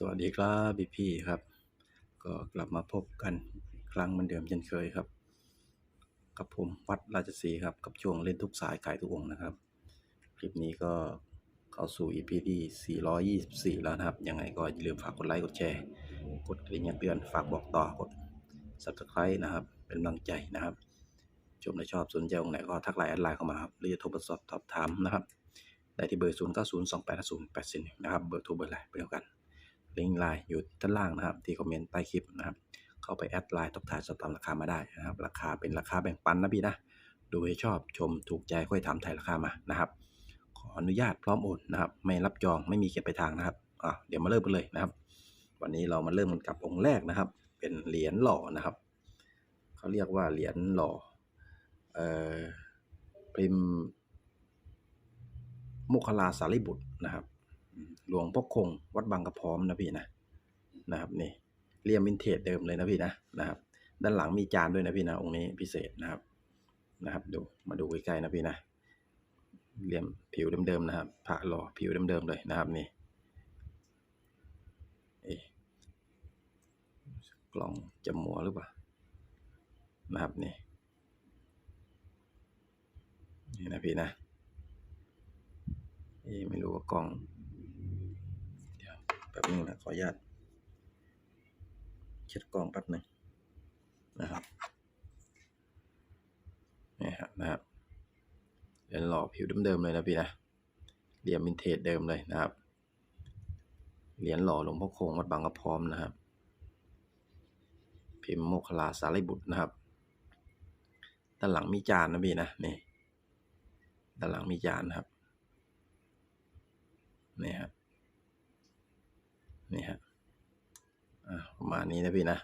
สวัสดีครับพี่พี่ครับ ก็กลับมาพบกันครั้งเหมือนเดิมเช่นเคยครับ กับผมวัดราชสีครับ กับช่วงเล่นทุกสายขายทุกองนะครับ คลิปนี้ก็เข้าสู่ EP ที่424 แล้วนะครับ ยังไงก็อย่าลืมฝากกดไลค์กดแชร์ กดกระดิ่งเตือนฝากบอกต่อกด Subscribe นะครับ เป็นกำลังใจนะครับ ชมและชอบสนใจองไหนก็ทักไลน์แอดไลน์เข้ามาครับหรือจะโทรมาสอบสอบถามนะครับได้ที่เบอร์ 0 9 0 2 8 0 8 4นะครับ เบอร์โทรเบอร์ไลน์เป็นเดียวกัน ลิงก์ไลน์อยู่ด้านล่างนะครับ ที่คอมเมนต์ใต้คลิปนะครับ เข้าไปแอดไลน์ทักทายสอบถามราคามาได้นะครับ ราคาเป็นราคาแบ่งปันนะพี่นะ ดูให้ชอบชมถูกใจค่อยถามไทยราคามานะครับ ขออนุญาตพร้อมโอนนะครับ ไม่รับจองไม่มีเก็บไปลายทางนะครับอะเดี๋ยวมาเริ่มกันเลยนะครับ วันนี้เรามาเริ่มกันกับองค์แรกนะครับ เป็นเหรียญหล่อนะครับเขาเรียกว่าเหรียญหล่อเอ่อพิมมุคลาสารีบุตรนะครับ หลวงพ่อคงวัดบางกระพร้อมนะพี่นะนะครับนี่เรียมวินเทจเดิมเลยนะพี่นะนะครับ ด้านหลังมีจานด้วยนะพี่นะองค์นี้พิเศษนะครับนะครับ ดูมาดูใกล้ๆนะพี่นะเรียมผิวเดิมๆนะครับพระหล่อผิวเดิมๆเลยนะครับนี่เอกล่องจมัวหรือเปล่านะครับนี่นี่นะพี่นะเอไม่รู้ว่ากล่อง ป๊บนึงนะขออนุญาตเช็ดกล้องแป๊บหนึงนะครับนี่ครับนะครับเหรียญหล่อผิวเดิมๆเลยนะพี่นะเหรียญวินเทจเดิมเลยนะครับเหรียญหล่อหลวงพ่อคงวัดบางกระพร้อมนะครับ พิมพ์โมคคลาสารีบุตรนะครับ ด้านหลังมีจานนะพี่นะนี่ด้านหลังมีจานนะครับนี่ครับ นี่ฮะอ่าประมาณนี้นะพี่นะ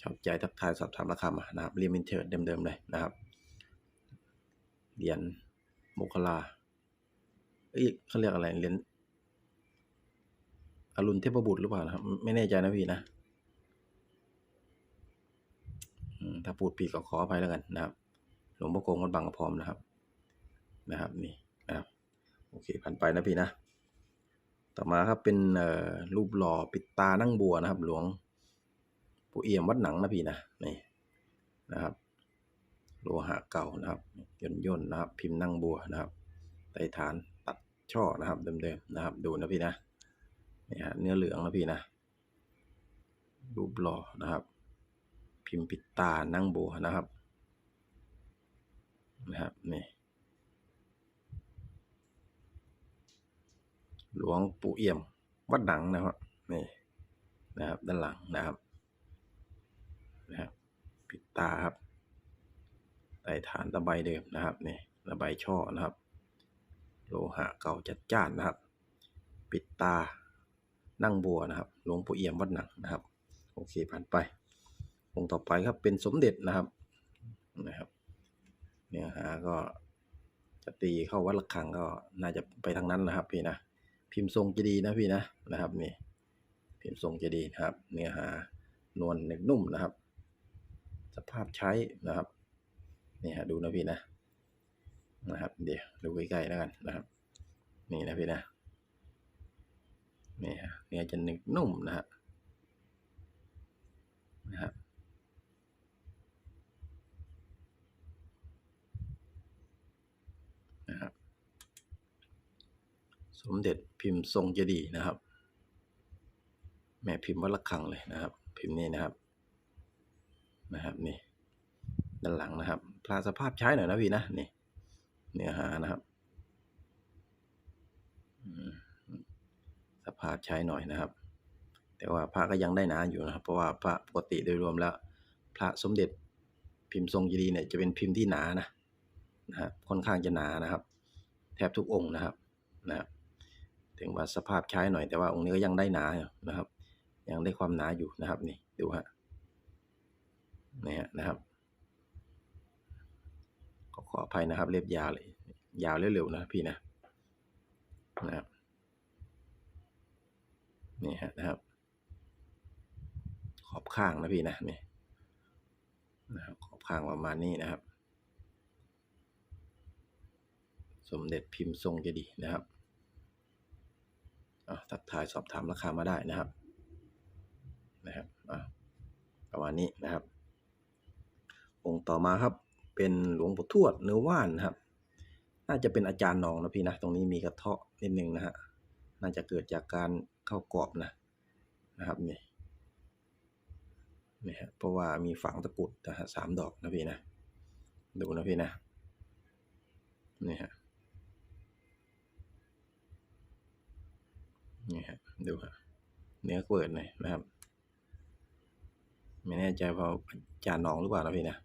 ชอบใจทักทายสอบถามราคามานะครับเรียมอินเทอร์เดิมๆเลยนะครับเหรียญโมคลาเอ้ยเขาเรียกอะไรเหรียญอรุณเทพบุตรหรือเปล่านะครับ ไม่แน่ใจนะพี่นะถ้าพูดผิดก็ขออภัยแล้วกันนะครับ หลวงพ่อคงวัดบางกระพร้อมนะครับ นะครับ นี่นะครับ โอเคผ่านไปนะพี่นะ ต่อมาครับเป็นรูปหล่อปิดตานั่งบัวนะครับ หลวงปู่เอี่ยมวัดหนังนะพี่นะนี่นะครับ โลหะเก่านะครับย่นย่นนะครับ พิมพ์นั่งบัวนะครับไตฐานตัดช่อนะครับเดิมๆนะครับ ดูนะพี่นะนี่ฮะเนื้อเหลืองนะพี่นะรูปหล่อนะครับ พิมพ์ปิดตานั่งบัวนะครับนะครับนี่ หลวงปู่เอี่ยม วัดหนังนะครับนี่นะครับด้านหลังนะครับนะครับปิดตาครับใต้ฐานตะไบเดิมนะครับนี่ตะไบช่อนะครับ โลหะเก่าจัดจ้านนะครับ ปิดตานั่งบัวนะครับหลวงปู่เอี่ยมวัดหนังนะครับ โอเคผ่านไปองค์ต่อไปครับเป็นสมเด็จนะครับนะครับเนื้อหาก็จะตีเข้าวัดระฆังก็น่าจะไปทางนั้นนะครับพี่นะ พิมพ์ทรงจะดีนะพี่นะนะครับนี่พิมพ์ทรงจะดีครับ เนื้อหานวลเน็กนุ่มนะครับ สภาพใช้นะครับนี่ฮะดูนะพี่นะนะครับ เดี๋ยวดูใกล้ๆแล้วกันนะครับ นี่นะพี่นะนี่ฮะเนื้อจะเน็กนุ่มนะฮะนะครับ สมเด็จพิมพ์ทรงเจดีย์นะครับ แม่พิมพ์วัดระฆังเลยนะครับ พิมพ์นี้นะครับ นะครับนี่ ด้านหลังนะครับพลาสภาพใช้หน่อยนะพี่นะนี่ เนื้อหานะครับสภาพใช้หน่อยนะครับ แต่ว่าพระก็ยังได้หนาอยู่นะครับ เพราะว่าพระปกติโดยรวมแล้ว พระสมเด็จพิมพ์ทรงเจดีย์เนี่ยจะเป็นพิมพ์ที่หนานะนะครับค่อนข้างจะหนานะครับ แทบทุกองค์นะครับนะครับ ถึงว่าสภาพใช้หน่อยแต่ว่าองค์นี้ก็ยังได้หนาอยู่นะครับ ยังได้ความหนาอยู่นะครับนี่ดูฮะนี่ฮะนะครับก็ขออภัยนะครับเล็บยาวเลย ยาวเร็วๆนะพี่นะนะครับนี่ฮะนะครับ ขอบข้างนะพี่นะนี่นะครับขอบข้างประมาณนี้นะครับ สมเด็จพิมพ์ทรงเจดีนะครับ ทักทายสอบถามราคามาได้นะครับนะครับประมาณนี้นะครับ องค์ต่อมาครับเป็นหลวงปู่ทวดเนื้อว่านนะครับ น่าจะเป็นอาจารย์นองนะพี่นะตรงนี้มีกระเทาะนิดนึงนะฮะน่าจะเกิดจากการเข้ากรอบนะนะครับนี่นี่ฮะเพราะว่ามีฝังตะกุดนะฮะสามดอกนะพี่นะ ดูนะพี่นะนี่ฮะ นี่ฮะดูฮะเนื้อเปิดหน่อยนะครับ ไม่แน่ใจว่าอจารย์หนองหรือเปล่านะพี่นะ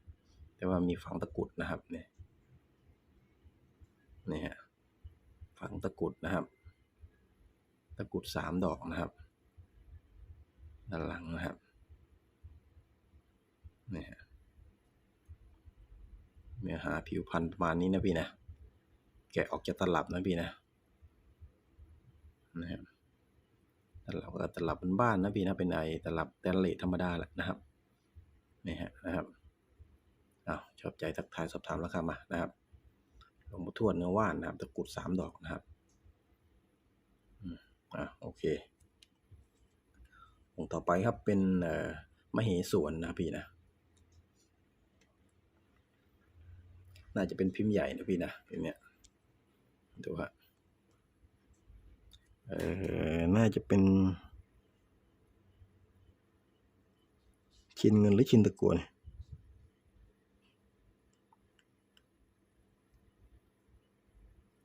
แต่ว่ามีฝังตะกุดนะครับเนี่ยนี่ฮะฝังตะกุดนะครับ ตะกุดสามดอกนะครับด้านหลังนะครับนี่ฮะเนื้อหาผิวพันธุ์ประมาณนี้นะพี่นะ แกะออกจากตลับนะพี่นะนะครับ ตลับก็ตลับบ้านๆนะพี่นะเป็นไอตลับแตนเลทธรรมดาแหละนะครับนี่ฮะนะครับอ้าวชอบใจทักทายสอบถามราคามานะครับหลวงปู่ทวดเนื้อว่านนะครับตะกรุดสามดอกนะครับอืมอะโอเคองค์ต่อไปครับเป็นเอ่อมเหสวนนะพี่นะน่าจะเป็นพิมพ์ใหญ่นะพี่นะพิมพ์เนี้ยดูฮะ เออน่าจะเป็น ชิ้นเงินหรือชิ้นตะกัวเนี่ย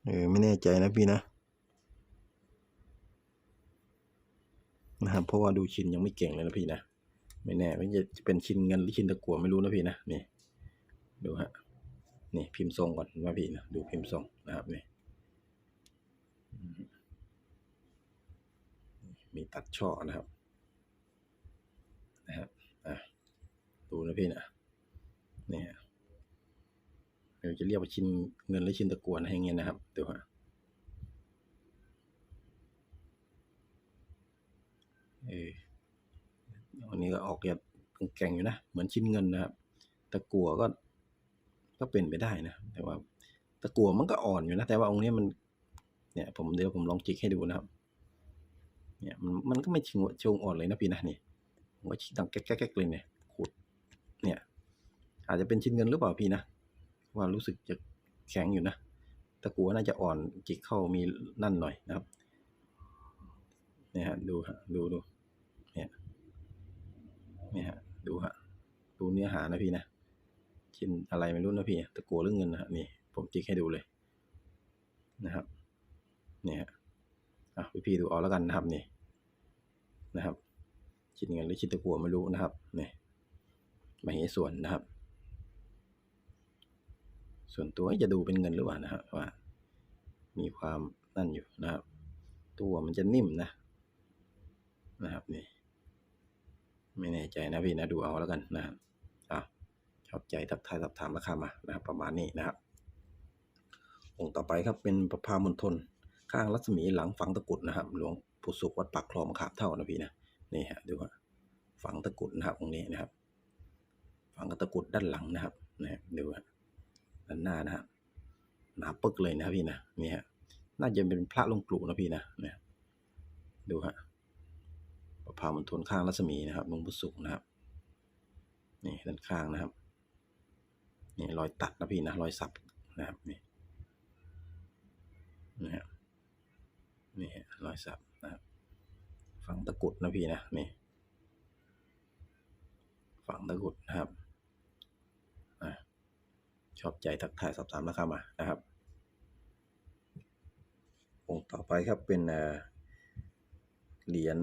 เออไม่แน่ใจนะพี่นะนะครับเพราะว่าดูชิ้นยังไม่เก่งเลยนะพี่นะไม่แน่ว่าจะเป็นชิ้นเงินหรือชิ้นตะกัวไม่รู้นะพี่นะนี่ดูฮะนี่พิมพ์ทรงก่อนว่าพี่นะดูพิมพ์ทรงนะครับนี่อืม มีตัดช่อนะครับนะครับอะดูนะพี่นะนี่ฮะเดี๋ยวจะเรียกว่าชิ้นเงินหรือชิ้นตะกัวนะอย่างเงี้ยนะครับดูฮะเอออันนี้ก็ออกแบบแก่งอยู่นะ เหมือนชิ้นเงินนะครับ ตะกัวก็ ก็เป็นไปได้นะ แต่ว่า ตะกัวมันก็อ่อนอยู่นะ แต่ว่าองค์นี้มัน เนี่ย ผมเดี๋ยวผมลองจิกให้ดูนะครับ เนี่ยมันมันก็ไม่ชิงชงอ่อนเลยนะพี่นะนี่ผมว่าชิดังแก๊กๆเลยเนี่ยขูดเนี่ย อาจจะเป็นชิ้นเงินหรือเปล่าพี่นะว่ารู้สึกจะแข็งอยู่นะตะกัวน่าจะอ่อนจิกเข้ามีนั่นหน่อยนะครับเนี่ยฮะดูฮะดูดูเนี่ยเนี่ยฮะดูฮะดูเนื้อหานะพี่นะชิ้นอะไรไม่รู้นะพี่ตะกัวหรือเงินนะฮะนี่ผมจิกให้ดูเลยนะครับเนี่ยฮะ อะพี่พี่ดูเอาแล้วกันนะครับนี่นะครับชิ้นเงินหรือชิ้นตะกัวไม่รู้นะครับนี่มาเหส่วนนะครับ ส่วนตัวจะดูเป็นเงินหรือเปล่านะฮะว่า มีความนั่นอยู่นะครับ ตัวมันจะนิ่มนะ นะครับนี่ไม่แน่ใจนะพี่นะดูเอาแล้วกันนะครับอะชอบใจทักทายสอบถามราคามานะครับ ประมาณนี้นะครับองค์ต่อไปครับเป็นประพามณฑล ข้างรัศมีหลังฝังตะกุดนะครับ หลวงปู่สุขวัดปากคลองขามเท่านะพี่นะนี่ฮะดูฮะฝังตะกุดนะครับองค์นี้นะครับ ฝังตะกุดด้านหลังนะครับนะดูฮะด้านหน้านะครับหนาปึกเลยนะพี่นะนี่ฮะน่าจะเป็นพระลวงปู่นะพี่นะเนี่ยดูฮะประพามณฑลข้างรัศมีนะครับหลวงปู่สุขนะครับนี่ด้านข้างนะครับนี่รอยตัดนะพี่นะรอยสับนะครับนี่นะฮะ นี่รอยสับนะครับฝังตะกุดนะพี่นะนี่ฝังตะกุดนะครับอชอบใจทักทายสอบถามราคามานะครับองค์ต่อไปครับเป็นเหรียญ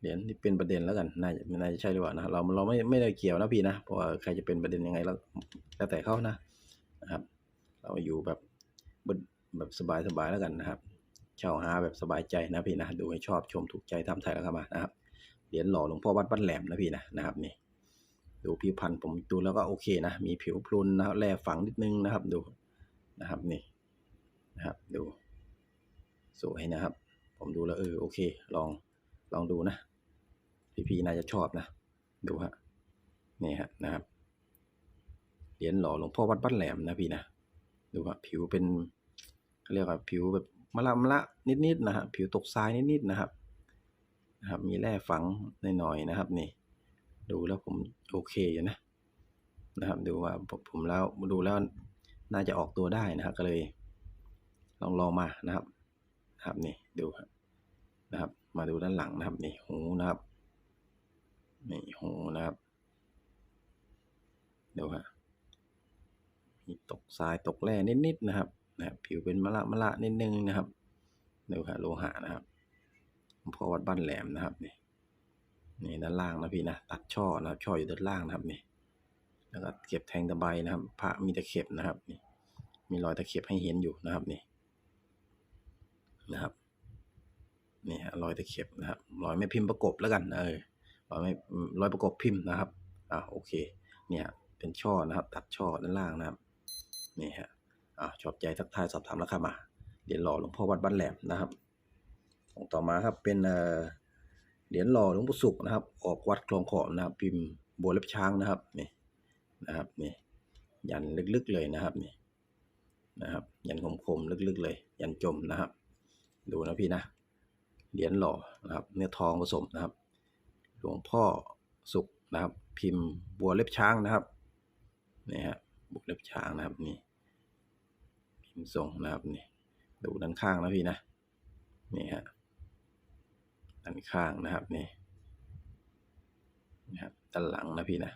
เหรียญที่เป็นประเด็นแล้วกันน่าจะน่าจะใช่หรือเปล่านะเราเราไม่ไม่ได้เกี่ยวนะพี่นะเพราะว่าใครจะเป็นประเด็นยังไงแล้วแต่เขานะนะครับ เราอยู่แบบ แบบสบายสบายแล้วกันนะครับ เช่าหาแบบสบายใจนะพี่นะดูให้ชอบชมถูกใจทำไทยแล้วครับมานะครับเหรียญหล่อหลวงพ่อวัดบ้านแหลมนะพี่นะนะครับนี่ดูผิวพรรณผมดูแล้วก็โอเคนะ มีผิวพรุนนะครับแร่ฝังนิดนึงนะครับดูนะครับนี่นะครับดูสวยนะครับ ผมดูแล้วเออโอเค ลองลองดูนะ พี่ๆน่าจะชอบนะ ดูฮะนี่ฮะนะครับเหรียญหล่อหลวงพ่อวัดบ้านแหลมนะพี่นะ ดูฮะผิวเป็นเรียกว่าผิวแบบมะละมะละนิดๆนะครับผิวตกทรายนิดๆนะครับนะครับ มีแร่ฝังหน่อยๆนะครับ นี่ ดูแล้วผมโอเคอยู่นะนะครับ ดูว่าผมแล้วดูแล้วน่าจะออกตัวได้นะครับ ก็เลย ลองลองมานะครับนะครับนี่ดูครับนะครับ มาดูด้านหลังนะครับ นี่หูนะครับนี่หูนะครับดูฮะ มีตกทรายตกแร่นิดๆนะครับนะครับ ผิวเป็นมะละมะละนิดนึงนะครับดูฮะโลหะนะครับพอวัดบ้านแหลมนะครับนี่นี่ด้านล่างนะพี่นะตัดช่อนะครับช่ออยู่ด้านล่างนะครับนี่แล้วก็เก็บแทงตะไบนะครับ พระมีตะเข็บนะครับนี่มีรอยตะเข็บให้เห็นอยู่นะครับนี่นะครับนี่ฮะรอยตะเข็บนะครับรอยไม่พิมพ์ประกบแล้วกันเออรอยไม่รอยประกบพิมพ์นะครับอ่าโอเค เนี่ยเป็นช่อนะครับ ตัดช่อด้านล่างนะครับ นี่ฮะอ่าชอบใจทักทายสอบถามราคามาเหรียญหล่อหลวงพ่อวัดบ้านแหลมนะครับของต่อมาครับเป็นเหรียญหล่อหลวงปู่ศุกร์นะครับ ออกวัดคลองขอมนะครับ พิมพ์บัวเล็บช้างนะครับนี่นะครับนี่ยันลึกๆเลยนะครับนี่นะครับ ยันคมๆลึกๆเลย ยันจมนะครับ ดูนะพี่นะเหรียญหล่อนะครับ เนื้อทองผสมนะครับ หลวงพ่อสุขนะครับ พิมพ์บัวเล็บช้างนะครับนี่ฮะ บัวเล็บช้างนะครับนี่พิมพ์ทรงนะครับนี่ดูด้านข้างนะพี่นะนี่ฮะด้านข้างนะครับนี่นะครับด้านหลังนะพี่นะ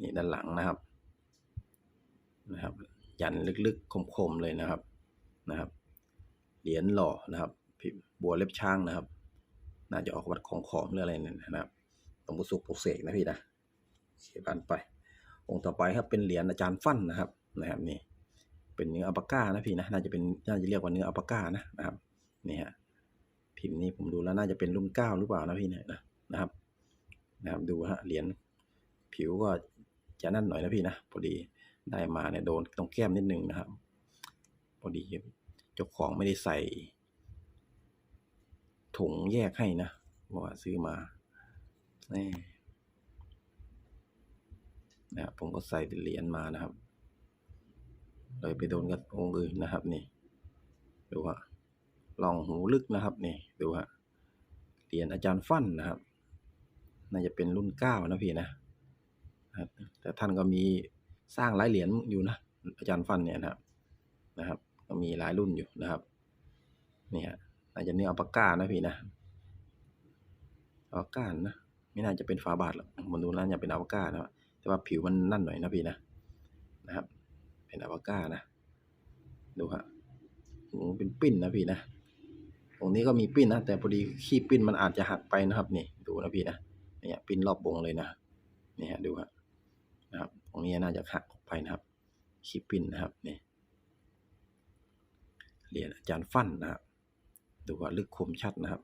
นี่ด้านหลังนะครับนะครับ ยันลึกๆคมๆเลยนะครับนะครับ เหรียญหล่อนะครับพิมพ์บัวเล็บช้างนะครับ น่าจะออกวัดของขอมหรืออะไรเนั่นนะครับหลวงปู่สุขปลุกเสกนะพี่นะเสียบันไป องค์ต่อไปครับเป็นเหรียญอาจารย์ฟั่นนะครับนะครับนี่เป็นเนื้ออัปปาก้านะพี่นะน่าจะเป็นน่าจะเรียกว่าเนื้ออัปปาก้านะนะครับนี่ฮะพิมพ์นี้ผมดูแล้วน่าจะเป็นรุ่นเก้าหรือเปล่านะพี่เนี่ยนะนะครับนะครับดูฮะเหรียญผิวก็จะนั่นหน่อยนะพี่นะพอดีได้มาเนี่ยโดนตรงแก้มนิดนึงนะครับ พอดีเจ้าของไม่ได้ใส่ ถุงแยกให้นะว่าซื้อมานี่ นะครับผมก็ใส่เหรียญมานะครับ เลยไปโดนกับองค์อื่นนะครับนี่ดูว่าลองหูลึกนะครับนี่ดูฮะเหรียญอาจารย์ฟั่นนะครับ น่าจะเป็นรุ่นเก้านะพี่นะแต่ท่านก็มีสร้างหลายเหรียญอยู่นะอาจารย์ฟันเนี่ยนะครับนะครับ ก็มีหลายรุ่นอยู่นะครับนี่ฮะน่าจะเนื้ออัปาก้านะพี่นะอัปาก้านะไม่น่าจะเป็นฝาบาทหรอกมันดูแล้วน่าจะเป็นอัปาก้านะ แต่ว่าผิวมันนั่นหน่อยนะพี่นะนะครับ เป็นอัลปาก้านะ ดูฮะหูเป็นปิ้นนะพี่นะ ตรงนี้ก็มีปิ้นนะ แต่พอดีขี้ปิ้นมันอาจจะหักไปนะครับนี่ดูนะพี่นะเนี่ยปิ้นรอบวงเลยนะนี่ฮะดูฮะนะครับ ตรงนี้น่าจะหักออกไปนะครับ ขี้ปิ้นนะครับนี่เหรียญอาจารย์ฟันนะครับดูว่าลึกคมชัดนะครับ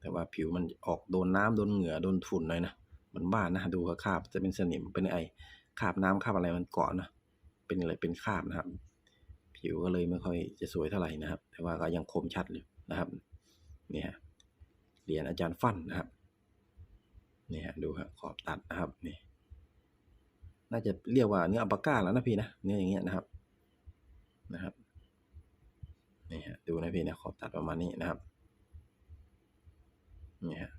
แต่ว่าผิวมันออกโดนน้ำโดนเหงื่อโดนฝุ่นหน่อยนะ มันบ้านนะดูคราบจะเป็นสนิมเป็นไอคราบน้ำคราบอะไรมันเกาะนะเป็นอะไรเป็นคราบนะครับ ผิวก็เลยไม่ค่อยจะสวยเท่าไหร่นะครับ แต่ว่าก็ยังคมชัดเลยนะครับเนี่ยเหรียญอาจารย์ฟั่นนะครับเนี่ยดูครับขอบตัดนะครับนี่น่าจะเรียกว่าเนื้ออัปาก้าแล้วนะพี่นะเนื้ออย่างเงี้ยนะครับนะครับนี่ฮะดูนะพี่นะขอบตัดประมาณนี้นะครับนี่ฮะ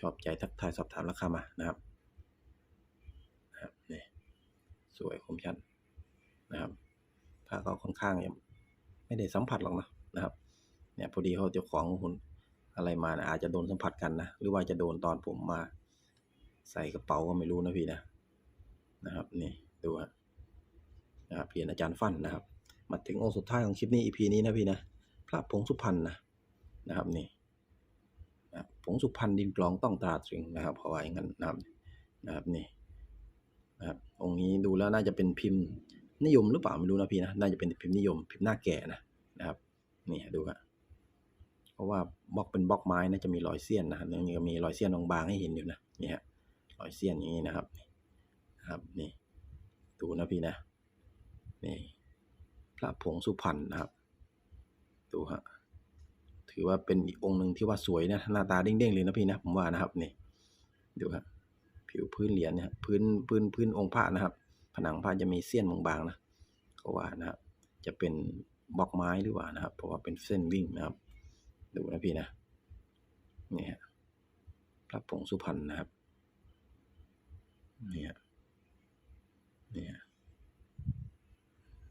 ชอบใจทักทายสอบถามราคามานะครับนะครับนี่สวยคมชัดนะครับผ้าก็ค่อนข้างยังไม่ได้สัมผัสหรอกนะนะครับเนี่ยพอดีเขาเจ้าของคุณอะไรมานะอาจจะโดนสัมผัสกันนะหรือว่าจะโดนตอนผมมา ใส่กระเป๋าก็ไม่รู้นะพี่นะนะครับนี่ดูฮะนะครับเพียนอาจารย์ฟันนะครับ มาถึงองค์สุดท้ายของคลิปนี้ EP นี้นะพี่นะพระผงสุพรรณนะนะครับนี่ ผงสุพรรณดินกลองต้องตราตรึงนะครับเพราะว่าอย่างนั้นนะครับนะครับนี่นะครับองค์นี้ดูแล้วน่าจะเป็นพิมพ์นิยมหรือเปล่าไม่รู้นะพี่นะน่าจะเป็นพิมพ์นิยม พิมพ์หน้าแก่นะนะครับนี่ดูฮะเพราะว่าบล็อกเป็นบล็อกไม้นะจะมีรอยเสี้ยนนะครับนี่ก็มีรอยเสี้ยนบางๆให้เห็นอยู่นะนี่ฮะรอยเสี้ยนอย่างนี้นะครับนะครับนี่ดูนะพี่นะนี่พระผงสุพรรณนะครับดูฮะ ถือว่าเป็นอีกองค์หนึ่งที่ว่าสวยนะหน้าตาเด้งๆเลยนะพี่นะผมว่านะครับนี่ดูฮะผิวพื้นเหรียญเนี่ยพื้นพื้นพื้นองค์พระนะครับ ผนังพระจะมีเสี้ยนบางๆนะเขาว่านะครับจะเป็นบล็อกไม้หรือเปล่านะครับ เพราะว่าเป็นเส้นวิ่งนะครับ ดูนะพี่นะนี่ยพระผงสุพรรณนะครับนี่ยเนี่ย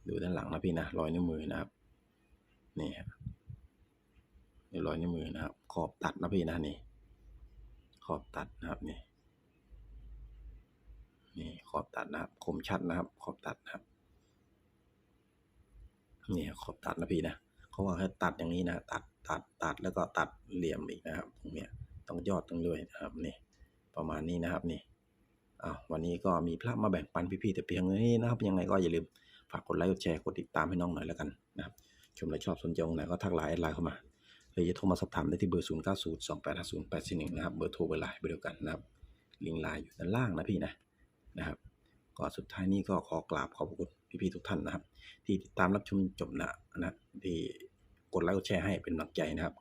ดูด้านหลังนะพี่นะรอยนิ้วมือนะครับนี่ฮะ นี่รอยนิ้วมือนะครับ ขอบตัดนะพี่นะนี่ ขอบตัดนะครับนี่นี่ขอบตัดนะครับ คมชัดนะครับ ขอบตัดนะครับนี่ขอบตัดนะพี่นะเขาว่าให้ตัดอย่างนี้นะตัดตัดตัดแล้วก็ตัดเหลี่ยมอีกนะครับตรงเนี้ยต้องยอดตรงด้วยนะครับนี่ประมาณนี้นะครับนี่อ้าววันนี้ก็มีพระมาแบ่งปันพี่ๆแต่เพียงเท่านี้นะครับ ยังไงก็อย่าลืมฝากกดไลค์กดแชร์กดติดตามให้น้องหน่อยแล้วกันนะครับชมและชอบสนใจตรงไหนก็ทักไลน์แอดไลน์เข้ามา หรือจะโทรมาสอบถามได้ที่เบอร์ 0 9 0 2 8 5 0 8 4 1 นะครับ เบอร์โทรเบอร์ไลน์เบอร์เดียวกันนะครับ ลิงก์ไลน์อยู่ด้านล่างนะพี่นะนะครับก็สุดท้ายนี้ก็ขอกราบขอบคุณพี่ๆทุกท่านนะครับ ที่ติดตามรับชมจบนะนะที่กดไลค์กดแชร์ให้เป็นกำลังใจนะครับ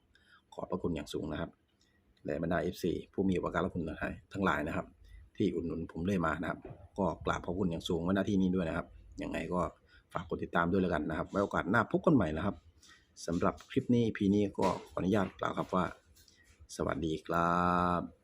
ขอบพระคุณอย่างสูงนะครับและบรรดา FC ผู้มีอุปการะคุณทั้งหลายนะครับ ที่อุดหนุนผมเรื่อยมานะครับ ก็กราบขอบคุณอย่างสูงไว้หน้าที่นี้ด้วยนะครับยังไงก็ฝากกดติดตามด้วยแล้วกันนะครับไว้โอกาสหน้าพบกันใหม่นะครับ สำหรับคลิปนี้พีนี้ก็ขออนุญาตกล่าวครับว่า สวัสดีครับ